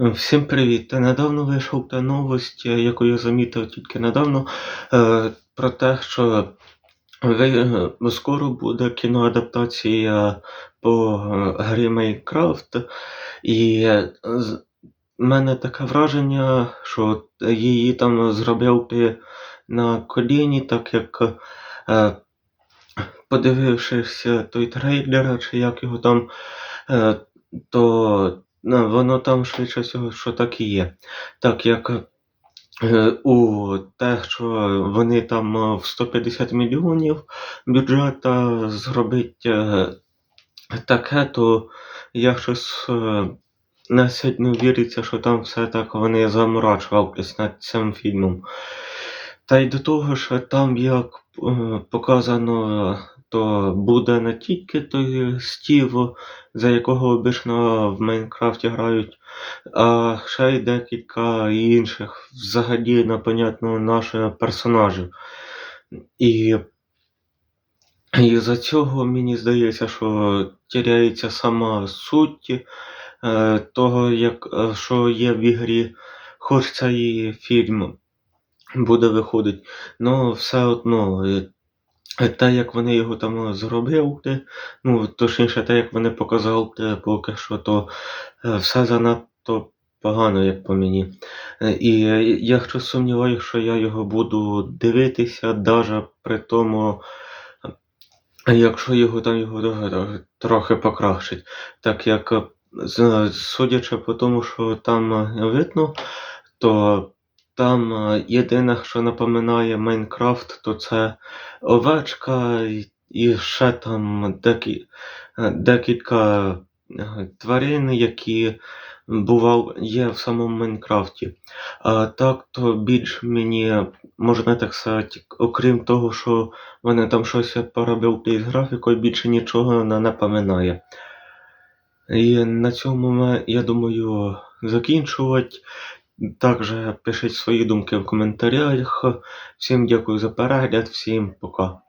Всім привіт! Недавно вийшов та новость, е, яку я замітив тільки недавно, е, про те, що е, скоро буде кіноадаптація по грі Майнкрафт, і в мене таке враження, що її там зробив на коліні, так як подивившись той трейлер, чи як його там, то воно там швидше всього, що так і є. Так як е, у те, що вони там е, в 150 мільйонів бюджета зробить е, таке, то я щось не сильно віриться, що там все так вони заморачувались над цим фільмом. Та й до того ж, там як показано, то буде не тільки той Стів, за якого обично в Майнкрафті грають, а ще й декілька інших, взагалі непонятно наших персонажів. І, і за цього мені здається, що тіряється сама суть е, того, як, е, що є в ігрі, хоч цей фільм буде виходить. Ну, все одно, е, те, як вони його там зробили, ну, точніше, те, як вони показали поки що, то е, все занадто погано, як по мені. Е, І е, я щось сумніваюся, що я його буду дивитися, навіть при тому, е, якщо його там його трохи- покращить. Так як, е, судячи по тому, що там е, видно, то там е, єдине, що напоминає Майнкрафт, то це овечка і- ще там декі, е, декілька е, тварин, які бував, є в самому Майнкрафті. А так, то більш мені, можна так сказати, окрім того, що вони там щось поробили з графікою, більше нічого не напоминає. І на цьому ми, я думаю, закінчувати. Також пишіть свої думки в коментарях. Всім дякую за перегляд, всім пока.